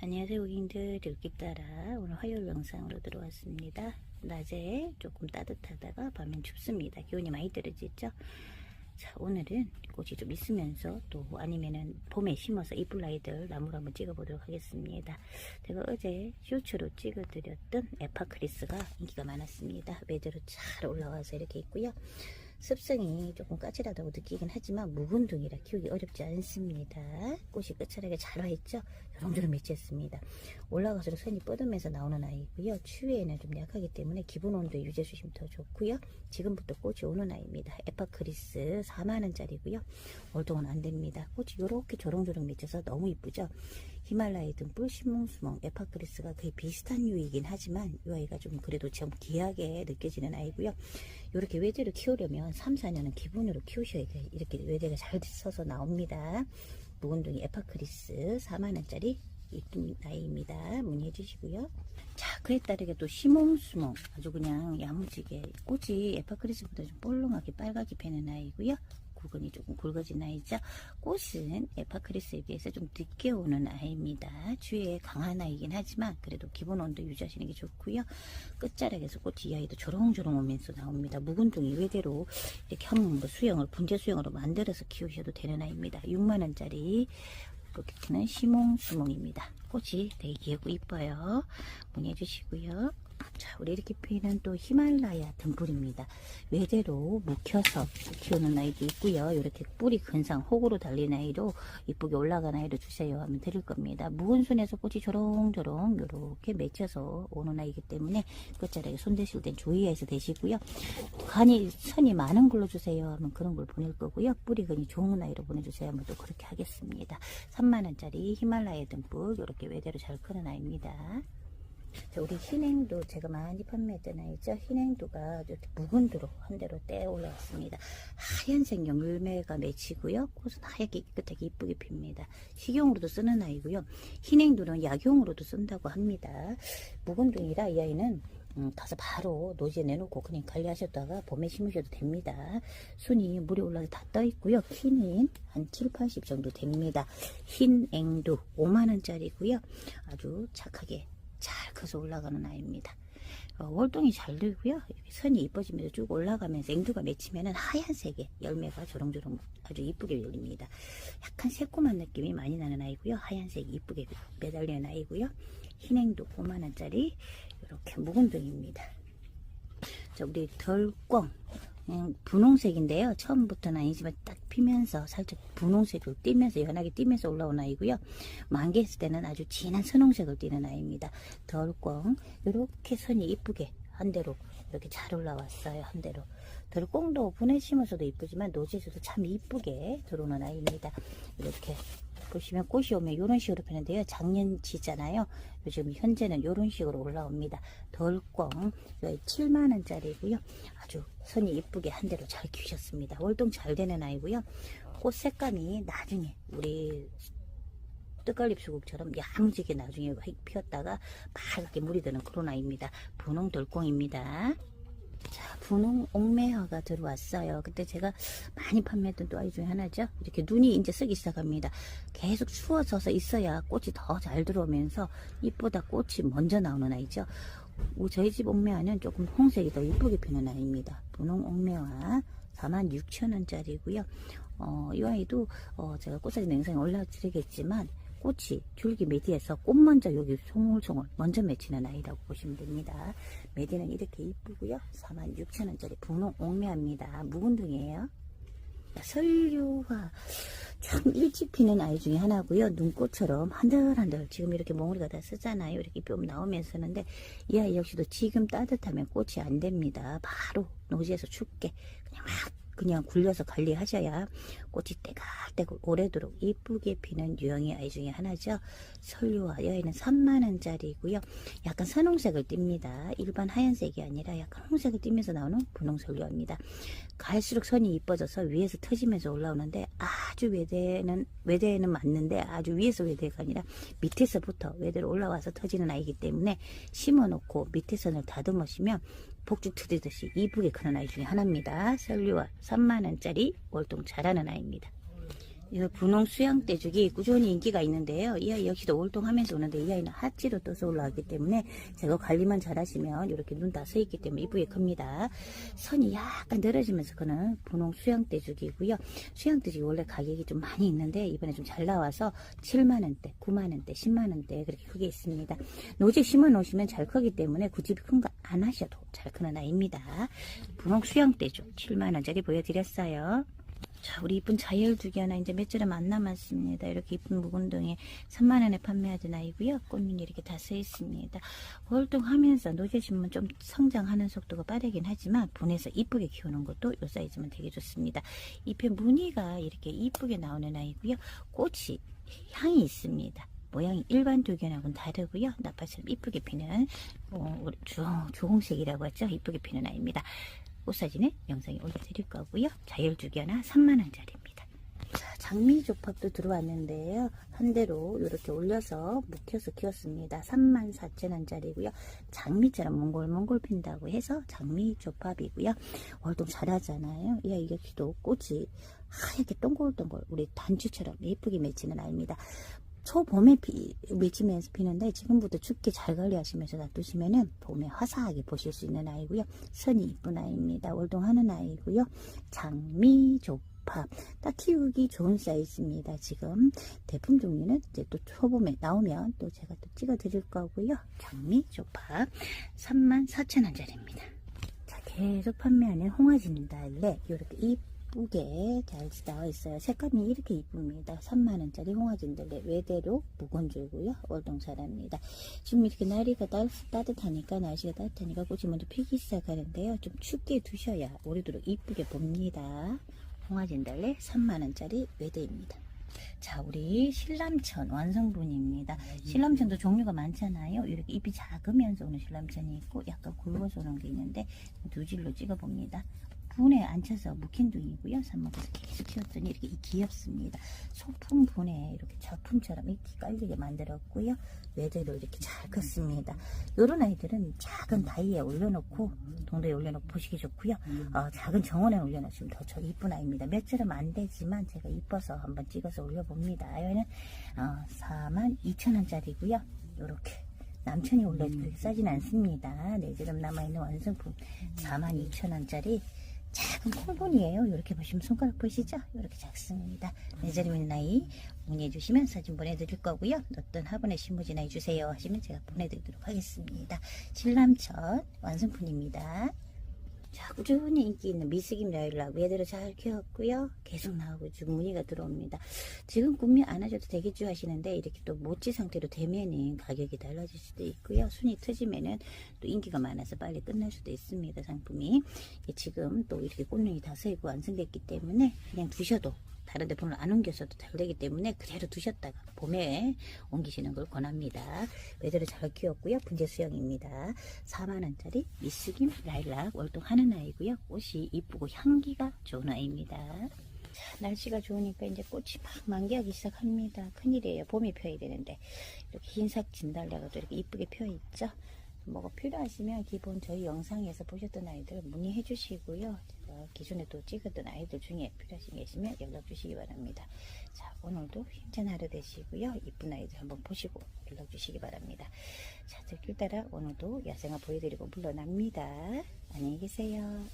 안녕하세요. 고객님들. 들깨따라 오늘 화요일 영상으로 들어왔습니다. 낮에 조금 따뜻하다가 밤엔 춥습니다. 기온이 많이 떨어지죠? 자 오늘은 꽃이 좀 있으면서 또 아니면은 봄에 심어서 이쁠 아이들 나무를 한번 찍어 보도록 하겠습니다. 제가 어제 쇼츠로 찍어 드렸던 에파크리스가 인기가 많았습니다. 매대로 잘 올라와서 이렇게 있고요. 습성이 조금 까칠하다고 느끼긴 하지만 묵은 둥이라 키우기 어렵지 않습니다. 꽃이 끝자락에 잘 와있죠? 요런저런 매치했습니다. 올라갈수록 선이 뻗으면서 나오는 아이고요. 추위에는 좀 약하기 때문에 기본 온도 유지해 주시면 더 좋고요. 지금부터 꽃이 오는 아이입니다. 에파크리스 4만원짜리고요. 월동은 안됩니다. 꽃이 요렇게 조롱조롱 맺혀서 너무 이쁘죠? 히말라야 등불 시몽수몽 에파크리스가 거의 비슷한 유이긴 하지만 이 아이가 좀 그래도 좀 귀하게 느껴지는 아이고요. 이렇게 외대를 키우려면 3, 4년은 기본으로 키우셔야 돼요. 이렇게 외대가 잘 서서 나옵니다. 묵은둥이 에파크리스 4만원짜리 이쁜 아이입니다. 문의해 주시고요. 자, 그에 따르게 또 시몽수몽 아주 그냥 야무지게 꽃이 에파크리스보다 좀 볼롱하게 빨갛게 피는 아이고요. 구근이 조금 굵어진 아이죠. 꽃은 에파크리스에 비해서 좀 늦게 오는 아이입니다. 주위에 강한 아이긴 하지만 그래도 기본 온도 유지하시는 게 좋고요. 끝자락에서 꽃이 이 아이도 조롱조롱 오면서 나옵니다. 묵은둥이 외대로 이렇게 한번 뭐 수영을 분재 수영으로 만들어서 키우셔도 되는 아이입니다. 6만 원짜리 이렇게 피는 시몽수몽입니다. 꽃이 되게 귀엽고 이뻐요. 문의해 주시고요. 자, 우리 이렇게 피는 또 히말라야 등불입니다. 외대로 묵혀서 키우는 아이도 있고요. 이렇게 뿌리 근상 혹으로 달린 아이로 이쁘게 올라간 아이로 주세요 하면 드릴 겁니다. 묵은 손에서 꽃이 조롱조롱 이렇게 맺혀서 오는 아이기 때문에 끝자락에 손 대실 땐 주의해서 대시고요. 간이 선이 많은 걸로 주세요 하면 그런 걸 보낼 거고요. 뿌리 근이 좋은 아이로 보내주세요 하면 또 그렇게 하겠습니다. 3만원짜리 히말라야 등불 이렇게 외대로 잘 크는 아이입니다. 자, 우리 흰행도 제가 많이 판매했던 아이죠. 흰행도가 묵은두로 한 대로 떼 올라왔습니다. 하얀색 열매가 맺히고요. 꽃은 하얗게 깨끗하게 이쁘게 핍니다. 식용으로도 쓰는 아이고요. 흰행도는 약용으로도 쓴다고 합니다. 묵은둥이라 이 아이는 음, 가서 바로 노지에 내놓고 그냥 관리하셨다가 봄에 심으셔도 됩니다. 순이 물에 올라서 다 떠 있고요. 키는 한 7, 80 정도 됩니다. 흰 앵두 5만원짜리고요. 아주 착하게 잘 커서 올라가는 아이입니다. 어, 월동이 잘 되고요. 선이 이뻐지면서 쭉 올라가면서 앵두가 맺히면은 하얀색의 열매가 조롱조롱 아주 이쁘게 열립니다. 약간 새콤한 느낌이 많이 나는 아이고요. 하얀색 이쁘게 매달리는 아이고요. 흰 앵두 5만원짜리 이렇게 묵은둥입니다. 자, 우리 덜꽝 음, 분홍색인데요. 처음부터는 아니지만 딱 피면서 살짝 분홍색을 띠면서 연하게 띠면서 올라온 아이고요. 만개 했을 때는 아주 진한 선홍색을 띠는 아이입니다. 덜꽝 이렇게 선이 이쁘게 한 대로 이렇게 잘 올라왔어요. 한 대로. 덜꽝도 분해 심어서도 이쁘지만 노지에서도 참 이쁘게 들어오는 아이입니다. 이렇게 보시면 꽃이 오면 이런 식으로 피는데요. 작년 지잖아요. 요즘 현재는 이런 식으로 올라옵니다. 덜꽝 7만원짜리고요. 아주 선이 이쁘게 한 대로 잘 키우셨습니다. 월동 잘 되는 아이고요. 꽃 색감이 나중에 우리 뜨갈립 수국처럼 야무지게 나중에 피었다가 빨갛게 물이 드는 그런 아이입니다. 분홍 덜꽝입니다. 자, 분홍 옥매화가 들어왔어요. 그때 제가 많이 판매했던 또 아이 중에 하나죠. 이렇게 눈이 이제 쓰기 시작합니다. 계속 추워져서 있어야 꽃이 더 잘 들어오면서 잎보다 꽃이 먼저 나오는 아이죠. 오, 저희 집 옥매화는 조금 홍색이 더 이쁘게 피는 아이입니다. 분홍 옥매화 46,000원짜리고요. 어, 이 아이도 어, 제가 꽃사진 영상에 올려드리겠지만 꽃이 줄기 매디에서 꽃 먼저 여기 송울송울 먼저 맺히는 아이라고 보시면 됩니다. 매디는 이렇게 이쁘고요. 46,000원짜리 분홍 옥매합니다. 묵은둥이에요. 설류화 참 일찍 피는 아이 중에 하나고요. 눈꽃처럼 한들한들 지금 이렇게 몽우리가 다 쓰잖아요. 이렇게 뿅 나오면서 하는데 이 아이 역시도 지금 따뜻하면 꽃이 안 됩니다. 바로 노지에서 춥게 그냥 막 그냥 굴려서 관리하셔야 꽃이 때각때각 오래도록 이쁘게 피는 유형의 아이 중에 하나죠. 설류와 여기는 3만원짜리고요. 약간 선홍색을 띱니다. 일반 하얀색이 아니라 약간 홍색을 띠면서 나오는 분홍 설류입니다. 갈수록 선이 이뻐져서 위에서 터지면서 올라오는데 아주 외대는 외대는 맞는데 아주 위에서 외대가 아니라 밑에서부터 외대로 올라와서 터지는 아이기 때문에 심어놓고 밑에 선을 다듬으시면 복죽 트듯이 이쁘게 크는 아이 중에 하나입니다. 설류와 3만원짜리 월동 잘하는 아이입니다. 이 분홍 수양 떼죽이 꾸준히 인기가 있는데요. 이 아이 역시도 올동하면서 오는데 이 아이는 하지로 떠서 올라가기 때문에 제가 관리만 잘하시면 이렇게 눈 다 서 있기 때문에 이쁘게 큽니다. 선이 약간 늘어지면서 그는 분홍 수양 떼죽이고요. 수양 떼죽이 원래 가격이 좀 많이 있는데 이번에 좀 잘 나와서 7만 원대, 9만 원대, 10만 원대 그렇게 크게 있습니다. 노직 심어 놓으시면 잘 크기 때문에 굳이 큰 거 안 하셔도 잘 크는 아이입니다. 분홍 수양 떼죽 7만 원짜리 보여드렸어요. 자, 우리 이쁜 자열 두개 하나 이제 몇 자람 안 남았습니다. 이렇게 이쁜 묵은둥이 3만원에 판매하던 아이고요. 꽃눈이 이렇게 다서 있습니다. 활동하면서 노제심은 좀 성장하는 속도가 빠르긴 하지만 분해서 이쁘게 키우는 것도 이 사이즈면 되게 좋습니다. 잎에 무늬가 이렇게 이쁘게 나오는 아이고요. 꽃이 향이 있습니다. 모양이 일반 두견하고는 다르고요. 나파처럼 이쁘게 피는 어, 우리 주, 주홍색이라고 하죠. 이쁘게 피는 아이입니다. 꽃 사진에 영상에 올려드릴 거고요. 자율주견화 3만원짜리입니다. 자, 장미조팝도 들어왔는데요. 한 대로 이렇게 올려서 묵혀서 키웠습니다. 34,000원짜리고요. 장미처럼 몽골몽골 핀다고 해서 장미조팝이고요. 월동 잘하잖아요. 이 아이 역시도 꽃이 하얗게 동글동글 우리 단추처럼 예쁘게 맺히는 아이입니다. 초봄에 피, 맺히면서 피는데 지금부터 춥게 잘 관리하시면서 놔두시면은 봄에 화사하게 보실 수 있는 아이고요. 선이 이쁜 아이입니다. 월동하는 아이고요. 장미 조팝 딱 키우기 좋은 사이즈입니다. 지금 대품 종류는 이제 또 초봄에 나오면 또 제가 또 찍어 드릴 거고요. 장미 조팝 34,000원짜리입니다. 자, 계속 판매하는 홍화진 달래 이렇게 이쁘게 잘 나와 있어요. 색감이 이렇게 이쁩니다. 3만원짜리 홍화진달래 외대로 묵은 줄고요. 월동 잘합니다. 지금 이렇게 날이가 따, 따뜻하니까 날씨가 따뜻하니까 꽃이 먼저 피기 시작하는데요. 좀 춥게 두셔야 오래도록 이쁘게 봅니다. 홍화진달래 3만원짜리 외대입니다. 자, 우리 신람천 완성분입니다. 신람천도 종류가 많잖아요. 이렇게 잎이 작으면서 오는 신람천이 있고 약간 굵어서 오는 게 있는데 두 질로 찍어 봅니다. 분에 앉혀서 묵힌 둥이고요. 삽목에서 계속 키웠더니 이렇게 귀엽습니다. 소품 분에 이렇게 저품처럼 이렇게 깔리게 만들었고요. 외대로 이렇게 잘 컸습니다. 이런 아이들은 작은 다이에 올려놓고 동도에 올려놓고 보시기 좋고요. 어, 작은 정원에 올려놓으시면 더 저기 이쁜 아이입니다. 몇 줄은 안 되지만 제가 이뻐서 한번 찍어서 올려봅니다. 얘는 어, 4만 2천원짜리고요. 이렇게 남천이 원래 그렇게 싸진 않습니다. 네 지름 남아있는 완성품 42,000원짜리 작은 콩분이에요. 이렇게 보시면 손가락 보이시죠? 이렇게 작습니다. 네 지름 있는 아이 문의해 주시면 사진 보내드릴 거고요. 어떤 화분에 심으진 아이 주세요 하시면 제가 보내드리도록 하겠습니다. 신람천 완성품입니다. 자, 꾸준히 인기 있는 미스김 라일락 얘대로 잘 키웠고요. 계속 나오고 지금 문의가 들어옵니다. 지금 구매 안 하셔도 되겠죠 하시는데 이렇게 또 모찌 상태로 되면은 가격이 달라질 수도 있고요. 순위 터지면은 또 인기가 많아서 빨리 끝날 수도 있습니다. 상품이 지금 또 이렇게 꽃눈이 다 서있고 완성됐기 때문에 그냥 두셔도 다른 데 분을 안 옮겨서도 잘 되기 때문에 그대로 두셨다가 봄에 옮기시는 걸 권합니다. 외대로 잘 키웠고요. 분재 수영입니다. 4만원짜리 미스김 라일락 월동하는 아이고요. 꽃이 이쁘고 향기가 좋은 아이입니다. 자, 날씨가 좋으니까 이제 꽃이 막 만개하기 시작합니다. 큰일이에요. 봄에 펴야 되는데 이렇게 흰색 진달래가 또 이렇게 이쁘게 펴 있죠. 뭐가 필요하시면 기본 저희 영상에서 보셨던 아이들 문의해 주시고요. 제가 기존에 또 찍었던 아이들 중에 필요하신 게 있으면 연락 주시기 바랍니다. 자, 오늘도 힘찬 하루 되시고요. 이쁜 아이들 한번 보시고 연락 주시기 바랍니다. 자, 들길 따라 오늘도 야생화 보여드리고 물러납니다. 안녕히 계세요.